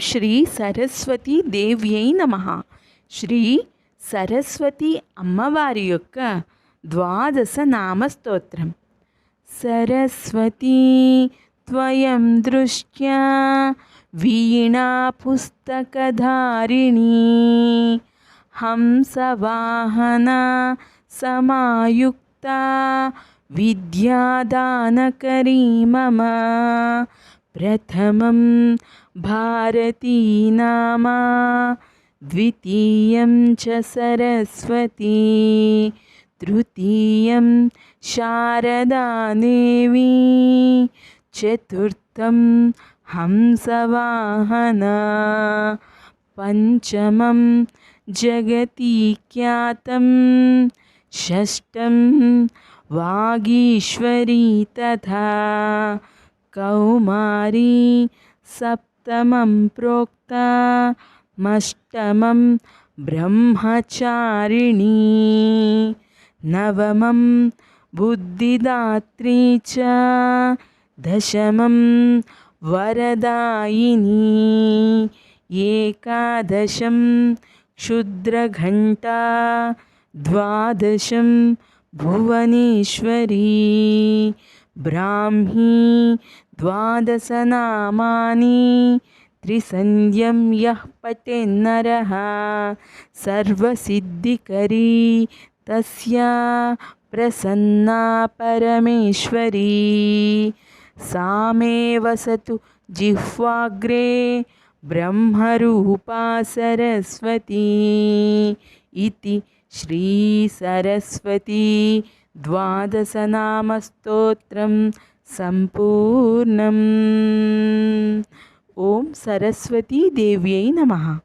శ్రీ సరస్వతీ దేవ్యై నమ. శ్రీ సరస్వతి అమ్మవారి యొక్క ద్వాదశ నామస్తోత్రం. సరస్వతీ త్వయం దృష్ట్యా వీణా పుస్తకధారిణీ. హంసవాహన సమాయుక్త విద్యాదానకరీ प्रथमं भारतीनामा द्वितीयं च सरस्वती तृतीयं शारदा चतुर्थं हंसवाहना पञ्चमं जगतीख्यातं षष्ठं वागीश्वरी तथा कौमारी सप्तमं प्रोक्तामष्टमं ब्रह्मचारिणी नवमं बुद्धिदात्री च दशमं वरदायिनी एकादशं क्षुद्रघण्टा द्वादशं भुवनेश्वरी బ్రాహ్మీ ద్వాదశనామాని త్రిసంధ్యం యః పటేన్నరः సర్వసిద్ధికరీ తస్యా ప్రసన్నా పరమేశ్వరీ సామే వసతు జిహ్వాగ్రే బ్రహ్మరూపా సరస్వతీ ఇది శ్రీ సరస్వతీ ద్వాదశనామస్తోత్రం సంపూర్ణం. ఓం సరస్వతీ దేవ్యై నమః.